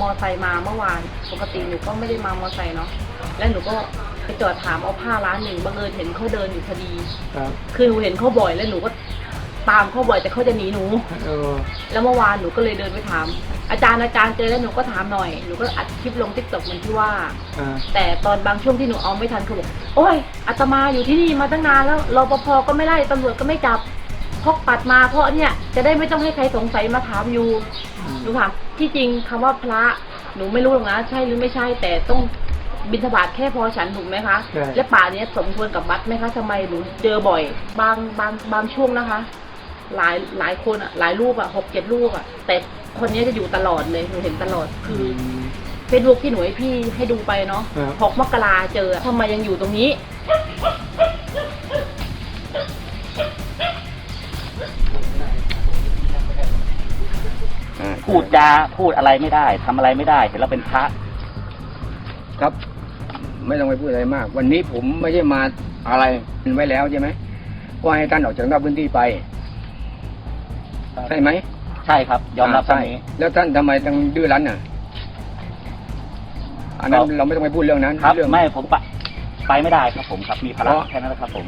มอไซค์มาเมื่อวาน ปกติหนูก็ไม่ได้มามอไซค์เนาะแล้วหนูก็ไปจอดถามเอาผ้าร้านหนึ่งบังเอิญเห็นเขาเดินอยู่พอดี ครับคือหนูเห็นเขาบ่อยแล้วหนูก็ตามเขาบ่อยแต่เขาจะหนีหนู เออแล้วเมื่อวานหนูก็เลยเดินไปถาม อาจารย์อาจารย์เจอแล้วหนูก็ถามหน่อยหนูก็อัดคลิปลงทิกตอกเหมือนที่ว่า อ่าแต่ตอนบางช่วงที่หนูเอาไม่ทันเขาบอกโอ้ยอาตมาอยู่ที่นี่มาตั้งนานแล้วรปภก็ไม่ไล่ตำรวจก็ไม่จับ พกปัดมาเพราะเนี่ยจะได้ไม่ต้องให้ใครสงสัยมาถามอยู่หนูถามที่จริงคำว่าพระหนูไม่รู้หรอกนะใช่หรือไม่ใช่ แต่ต้องบิณฑบาตแค่พอฉันถูกไหมคะใช่และป่าเนี้ยสมควรกับวัดไหมคะทำไมหนูเจอบ่อย บางบางบางช่วงนะคะ หลายหลายคนอะ หลายลูกอะหกเจ็ดลูกอะ แต่คนเนี้ยจะอยู่ตลอดเลยหนูเห็นตลอดคืออเฟซบุ๊กที่หนูให้พี่ให้ดูไปเนาะครับหกมกราเจอทำไมยังอยู่ตรงนี้ พูดจาพูดอะไรไม่ได้ทำอะไรไม่ได้เห็นแล้วเป็นพระ ครับ ไม่ต้องไปพูดอะไรมาก วันนี้ผมไม่ใช่มาอะไรไว้แล้วใช่ไหมก็ให้ท่านออกจากนอกพื้นที่ไปใช่ไหมใช่ครับ ยอมรับตรใช่งนี้ แล้วท่านทำไมต้องดื้อรั้นอะอันนั้นครับเราไม่ต้องไปพูดเรื่องนั้นครับเรื่องไม่ผมไปไปไม่ได้ครับผมครับมีภาระเพราะแค่นั้นแหละครับผม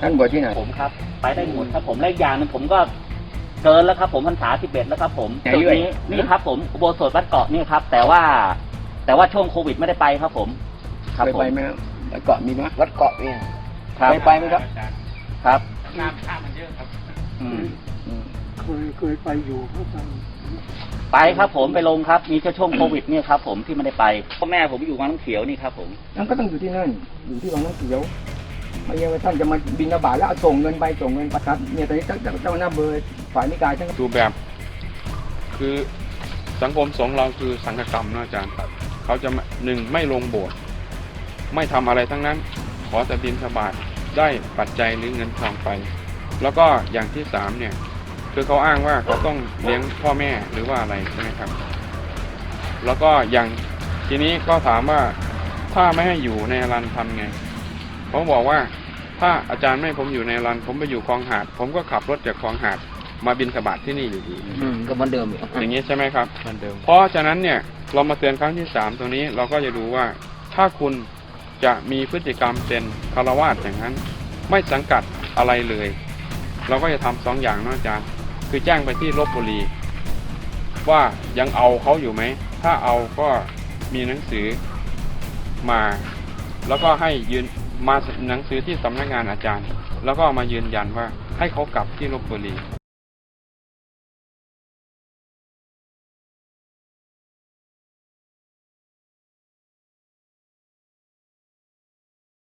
ท่านบวชที่ไหนผมครับ ไปได้หมดครับผมและอีกอย่างหนึงผมก็ เกินแล้วครับผมพรรษาสิบเอ็ดแล้วครับผมไหนจุดเอ่ย นี้นี่ครับผมอุโบสถวัดเกาะนี่ครับ แต่ว่า แต่ว่าช่วงโควิดไม่ได้ไปครับผม ครับเคยผมไปไหมครับวัดเกาะมีไหมวัดเกาะเนี่ยครับเคยไปไหมครับครับ อืมอืมเคยเคยไปอยู่พระจันทร์ไปครับผมไปลงครับ มีแค่ช่วงโควิดเนี่ยครับผมที่ไม่ได้ไปพ่อแม่ผมอยู่วังน้ำเขียวนี่ครับผมท่านก็ต้องอยู่ที่นั่น อยู่ที่วังน้ำเขียว ไม่ใช่ว่าท่านจะมาบินระบาตแล้วเอาส่งเงินไปส่งเงินไปครับเนี่ยตอนนี้เจ้าเจ้าหน้าเบอร์ฝ่ายนิกายท่านก็ดูแบบ คือสังคมสงฆ์เราคือสังฆกรรมนะอาจารย์เขาจะหนึ่งไม่ลงโบสถ์ไม่ทำอะไรทั้งนั้น ขอแต่บินสบาทได้ปัจจัยหรือเงินทองไป แล้วก็อย่างที่สามเนี่ยคือเขาอ้างว่าเขาต้องเลี้ยงพ่อแม่หรือว่าอะไรใช่ไหมครับ แล้วก็อย่างทีนี้ก็ถามว่าถ้าไม่ให้อยู่ในอรันทำไง ผมบอกว่าถ้าอาจารย์ไม่ให้ผมอยู่ในอรันผมไปอยู่คลองหาด ผมก็ขับรถจากคลองหาดมาบินสบาทที่นี่อยู่ดีก็เหมือนเดิมอีกอย่างนี้ใช่ไหมครับ เหมือนเดิม เพราะฉะนั้นเนี่ยเรามาเตือนครั้งที่สามตรงนี้ เราก็จะดูว่าถ้าคุณจะมีพฤติกรรมเป็นคารวาสอย่างนั้น ไม่สังกัดอะไรเลย เราก็จะทำสองอย่างเนอะอาจารย์คือแจ้งไปที่ลบบุรี ว่ายังเอาเขาอยู่ไหม ถ้าเอาก็มีหนังสือมา แล้วก็ให้ยืน มาหนังสือที่สำนักงานอาจารย์ แล้วก็มายืนยันว่าให้เขากลับที่ลบบุรี